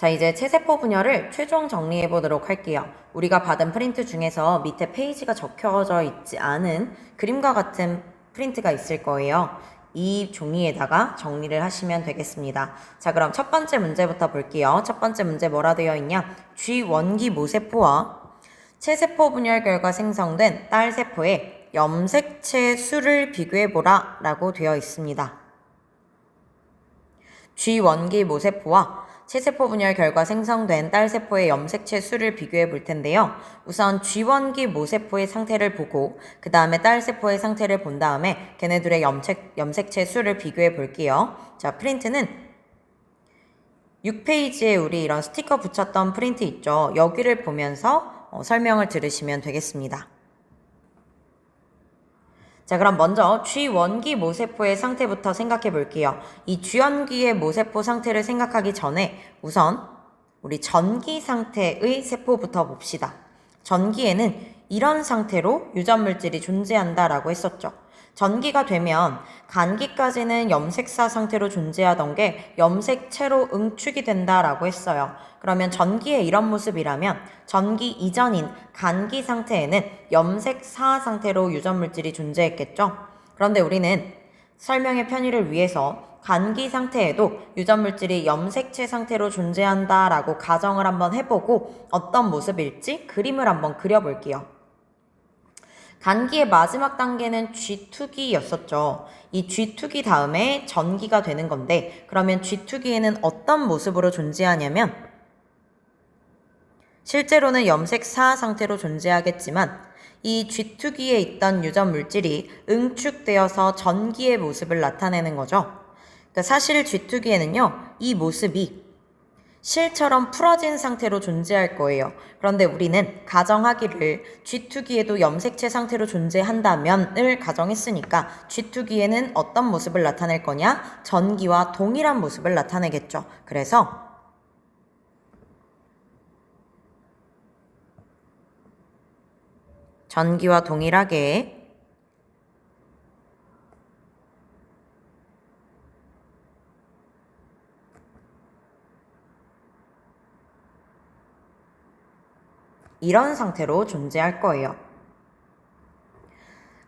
자, 이제 체세포 분열을 최종 정리해 보도록 할게요. 우리가 받은 프린트 중에서 밑에 페이지가 적혀져 있지 않은 그림과 같은 프린트가 있을 거예요. 이 종이에다가 정리를 하시면 되겠습니다. 자, 그럼 첫 번째 문제부터 볼게요. 첫 번째 문제 뭐라 되어 있냐? G 원기 모세포와 체세포 분열 결과 생성된 딸 세포의 염색체 수를 비교해 보라 라고 되어 있습니다. G 원기 모세포와 체세포 분열 결과 생성된 딸 세포의 염색체 수를 비교해 볼 텐데요. 우선 G 원기 모세포의 상태를 보고 그 다음에 딸 세포의 상태를 본 다음에 걔네들의 염색, 염색체 수를 비교해 볼게요. 자, 프린트는 6페이지에 우리 이런 스티커 붙였던 프린트 있죠. 여기를 보면서 어, 설명을 들으시면 되겠습니다. 자, 그럼 먼저 G1기 모세포의 상태부터 생각해 볼게요. 이 G원기의 모세포 상태를 생각하기 전에 우선 우리 전기 상태의 세포부터 봅시다. 전기에는 이런 상태로 유전 물질이 존재한다라고 했었죠. 전기가 되면 간기까지는 염색사 상태로 존재하던 게 염색체로 응축이 된다라고 했어요. 그러면 전기의 이런 모습이라면 전기 이전인 간기 상태에는 염색사 상태로 유전 물질이 존재했겠죠. 그런데 우리는 설명의 편의를 위해서 간기 상태에도 유전 물질이 염색체 상태로 존재한다라고 가정을 한번 해보고 어떤 모습일지 그림을 한번 그려볼게요. 간기의 마지막 단계는 G2기였었죠. 이 G2기 다음에 전기가 되는 건데 그러면 G2기에는 어떤 모습으로 존재하냐면 실제로는 염색사 상태로 존재하겠지만 이 G2기에 있던 유전 물질이 응축되어서 전기의 모습을 나타내는 거죠. 그러니까 사실 G2기에는요, 이 모습이 실처럼 풀어진 상태로 존재할 거예요. 그런데 우리는 가정하기를 G2기에도 염색체 상태로 존재한다면을 가정했으니까 G2기에는 어떤 모습을 나타낼 거냐? 전기와 동일한 모습을 나타내겠죠. 그래서 전기와 동일하게 이런 상태로 존재할 거예요.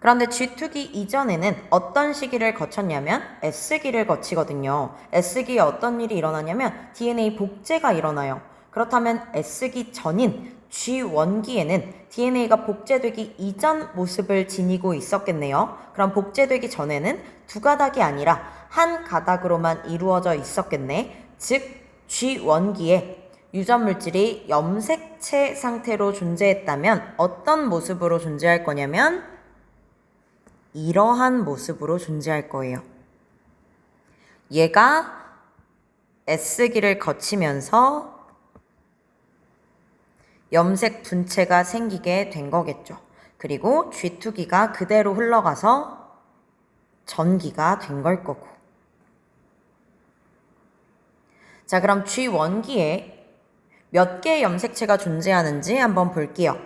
그런데 G2기 이전에는 어떤 시기를 거쳤냐면 S기를 거치거든요. S기에 어떤 일이 일어나냐면 DNA 복제가 일어나요. 그렇다면 S기 전인 G1기에는 DNA가 복제되기 이전 모습을 지니고 있었겠네요. 그럼 복제되기 전에는 두 가닥이 아니라 한 가닥으로만 이루어져 있었겠네. 즉 G1기에 유전 물질이 염색체 상태로 존재했다면 어떤 모습으로 존재할 거냐면 이러한 모습으로 존재할 거예요. 얘가 S기를 거치면서 염색 분체가 생기게 된 거겠죠. 그리고 G2기가 그대로 흘러가서 전기가 된 걸 거고. 자, 그럼 G1기에 몇 개의 염색체가 존재하는지 한번 볼게요.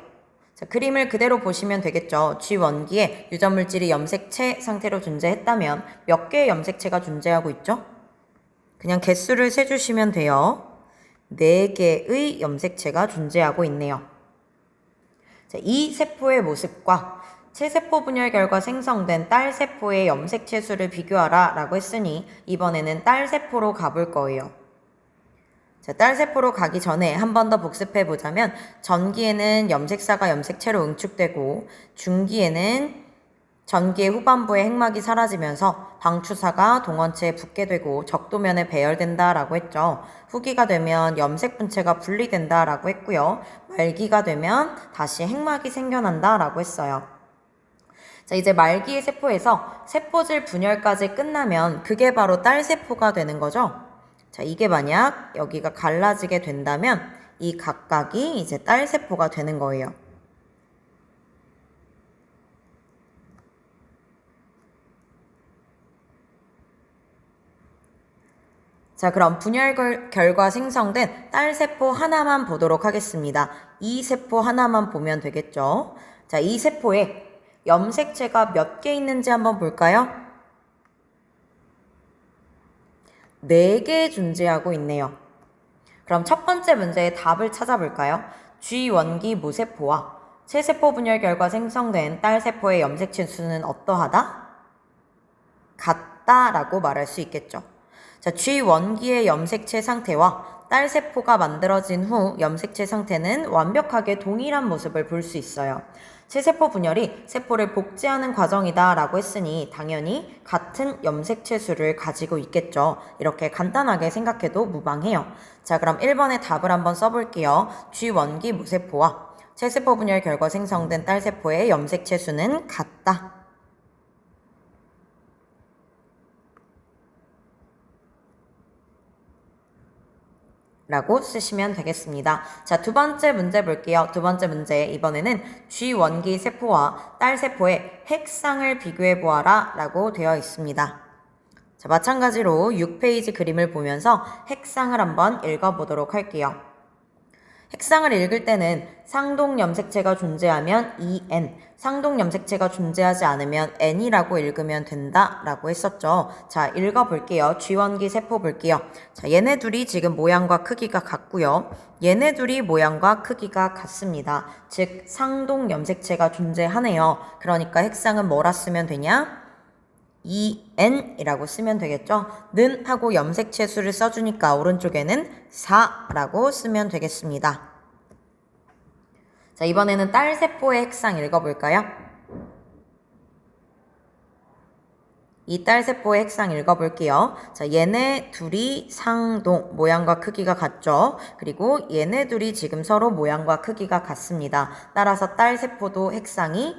자, 그림을 그대로 보시면 되겠죠. G1기에 유전 물질이 염색체 상태로 존재했다면 몇 개의 염색체가 존재하고 있죠? 그냥 개수를 세주시면 돼요. 4개의 염색체가 존재하고 있네요. 자, 이 세포의 모습과 체세포 분열 결과 생성된 딸 세포의 염색체 수를 비교하라 라고 했으니 이번에는 딸 세포로 가볼 거예요. 자, 딸 세포로 가기 전에 한 번 더 복습해 보자면 전기에는 염색사가 염색체로 응축되고 중기에는 전기의 후반부의 핵막이 사라지면서 방추사가 동원체에 붙게 되고 적도면에 배열된다라고 했죠. 후기가 되면 염색 분체가 분리된다라고 했고요. 말기가 되면 다시 핵막이 생겨난다라고 했어요. 자, 이제 말기의 세포에서 세포질 분열까지 끝나면 그게 바로 딸 세포가 되는 거죠. 자, 이게 만약 여기가 갈라지게 된다면 이 각각이 이제 딸 세포가 되는 거예요. 자, 그럼 분열 결과 생성된 딸 세포 하나만 보도록 하겠습니다. 이 세포 하나만 보면 되겠죠. 자, 이 세포에 염색체가 몇 개 있는지 한번 볼까요? 네개 존재하고 있네요. 그럼 첫 번째 문제의 답을 찾아볼까요? G 원기 무세포와 체세포 분열 결과 생성된 딸세포의 염색체 수는 어떠하다? 같다라고 말할 수 있겠죠. 자, G 원기의 염색체 상태와 딸 세포가 만들어진 후 염색체 상태는 완벽하게 동일한 모습을 볼 수 있어요. 체세포 분열이 세포를 복제하는 과정이다 라고 했으니 당연히 같은 염색체 수를 가지고 있겠죠. 이렇게 간단하게 생각해도 무방해요. 자, 그럼 1번의 답을 한번 써볼게요. G 원기 무세포와 체세포 분열 결과 생성된 딸세포의 염색체 수는 같다. 라고 쓰시면 되겠습니다. 자, 두 번째 문제 볼게요. 두 번째 문제 이번에는 G 원기 세포와 딸 세포의 핵상을 비교해 보아라 라고 되어 있습니다. 자, 마찬가지로 6페이지 그림을 보면서 핵상을 한번 읽어보도록 할게요. 핵상을 읽을 때는 상동 염색체가 존재하면 EN, 상동 염색체가 존재하지 않으면 N이라고 읽으면 된다라고 했었죠. 자, 읽어볼게요. G원기 세포 볼게요. 자, 얘네 둘이 지금 모양과 크기가 같고요. 얘네 둘이 모양과 크기가 같습니다. 즉, 상동 염색체가 존재하네요. 그러니까 핵상은 뭐라 쓰면 되냐? EN이라고 쓰면 되겠죠. 는 하고 염색체 수를 써주니까 오른쪽에는 4라고 쓰면 되겠습니다. 자, 이번에는 딸 세포의 핵상 읽어볼까요? 이 딸 세포의 핵상 읽어볼게요. 자, 얘네 둘이 상동, 모양과 크기가 같죠? 그리고 얘네 둘이 지금 서로 모양과 크기가 같습니다. 따라서 딸 세포도 핵상이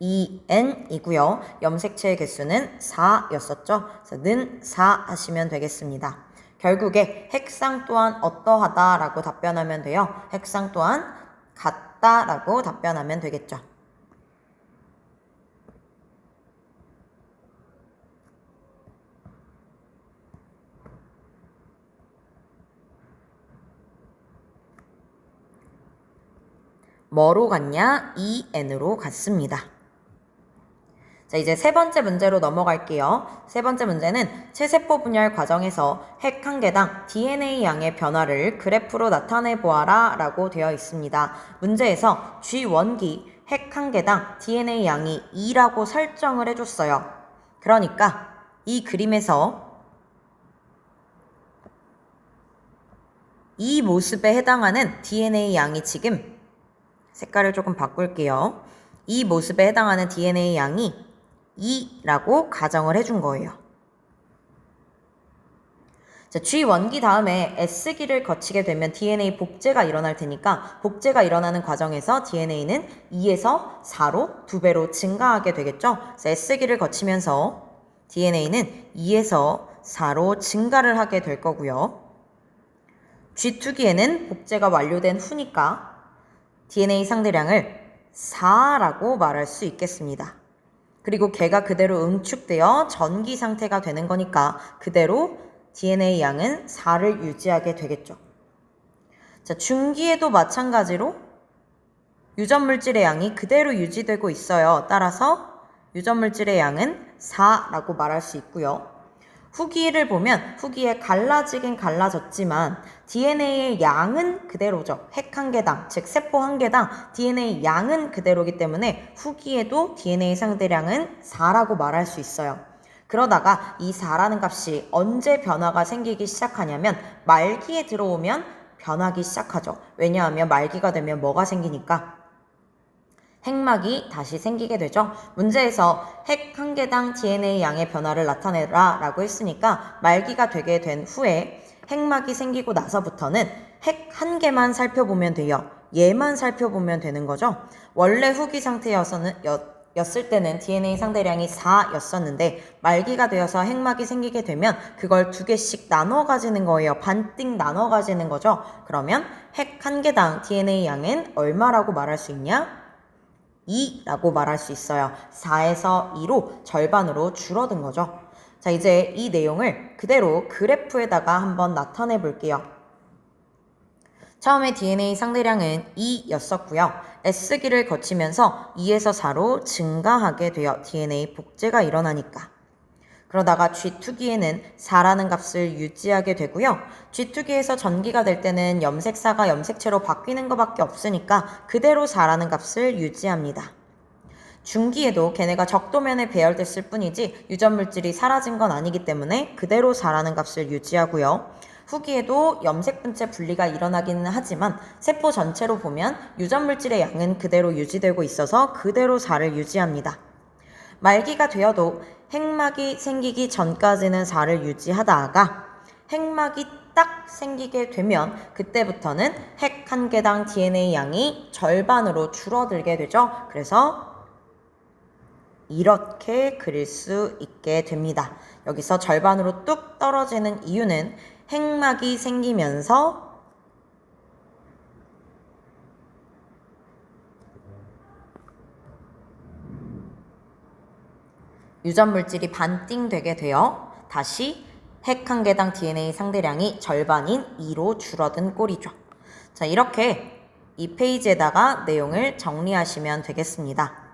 2n이고요. 염색체의 개수는 4였었죠. 그래서 는 4 하시면 되겠습니다. 결국에 핵상 또한 어떠하다라고 답변하면 돼요. 핵상 또한 같다라고 답변하면 되겠죠. 뭐로 갔냐? 2n으로 갔습니다. 자, 이제 세 번째 문제로 넘어갈게요. 세 번째 문제는 체세포 분열 과정에서 핵 한 개당 DNA 양의 변화를 그래프로 나타내 보아라 라고 되어 있습니다. 문제에서 G1기 핵 한 개당 DNA 양이 2라고 설정을 해줬어요. 그러니까 이 그림에서 이 모습에 해당하는 DNA 양이 지금 색깔을 조금 바꿀게요. 이 모습에 해당하는 DNA 양이 2라고 가정을 해준 거예요. 자, G1기 다음에 S기를 거치게 되면 DNA 복제가 일어날 테니까 복제가 일어나는 과정에서 DNA는 2에서 4로 2배로 증가하게 되겠죠. 그래서 S기를 거치면서 DNA는 2에서 4로 증가를 하게 될 거고요. G2기에는 복제가 완료된 후니까 DNA 상대량을 4라고 말할 수 있겠습니다. 그리고 걔가 그대로 응축되어 전기 상태가 되는 거니까 그대로 DNA 양은 4를 유지하게 되겠죠. 자, 중기에도 마찬가지로 유전 물질의 양이 그대로 유지되고 있어요. 따라서 유전 물질의 양은 4라고 말할 수 있고요. 후기를 보면 후기에 갈라지긴 갈라졌지만 DNA의 양은 그대로죠. 핵 한 개당, 즉 세포 한 개당 DNA 양은 그대로기 때문에 후기에도 DNA 상대량은 4라고 말할 수 있어요. 그러다가 이 4라는 값이 언제 변화가 생기기 시작하냐면 말기에 들어오면 변하기 시작하죠. 왜냐하면 말기가 되면 뭐가 생기니까 핵막이 다시 생기게 되죠. 문제에서 핵 한 개당 DNA 양의 변화를 나타내라 라고 했으니까 말기가 되게 된 후에 핵막이 생기고 나서부터는 핵 한 개만 살펴보면 돼요. 얘만 살펴보면 되는 거죠. 원래 후기 상태여서는 였을 때는 DNA 상대량이 4였었는데 말기가 되어서 핵막이 생기게 되면 그걸 두 개씩 나눠 가지는 거예요. 반띵 나눠 가지는 거죠. 그러면 핵 한 개당 DNA 양은 얼마라고 말할 수 있냐? 2라고 말할 수 있어요. 4에서 2로 절반으로 줄어든 거죠. 자, 이제 이 내용을 그대로 그래프에다가 한번 나타내 볼게요. 처음에 DNA 상대량은 2였었고요. S기를 거치면서 2에서 4로 증가하게 되어 DNA 복제가 일어나니까. 그러다가 G2기에는 4라는 값을 유지하게 되고요. G2기에서 전기가 될 때는 염색사가 염색체로 바뀌는 것밖에 없으니까 그대로 4라는 값을 유지합니다. 중기에도 걔네가 적도면에 배열됐을 뿐이지 유전 물질이 사라진 건 아니기 때문에 그대로 4라는 값을 유지하고요. 후기에도 염색 분체 분리가 일어나기는 하지만 세포 전체로 보면 유전 물질의 양은 그대로 유지되고 있어서 그대로 4를 유지합니다. 말기가 되어도 핵막이 생기기 전까지는 4를 유지하다가 핵막이 딱 생기게 되면 그때부터는 핵 한 개당 DNA 양이 절반으로 줄어들게 되죠. 그래서 이렇게 그릴 수 있게 됩니다. 여기서 절반으로 뚝 떨어지는 이유는 핵막이 생기면서 유전 물질이 반띵 되게 되어 다시 핵 한 개당 DNA 상대량이 절반인 2로 줄어든 꼴이죠. 자, 이렇게 이 페이지에다가 내용을 정리하시면 되겠습니다.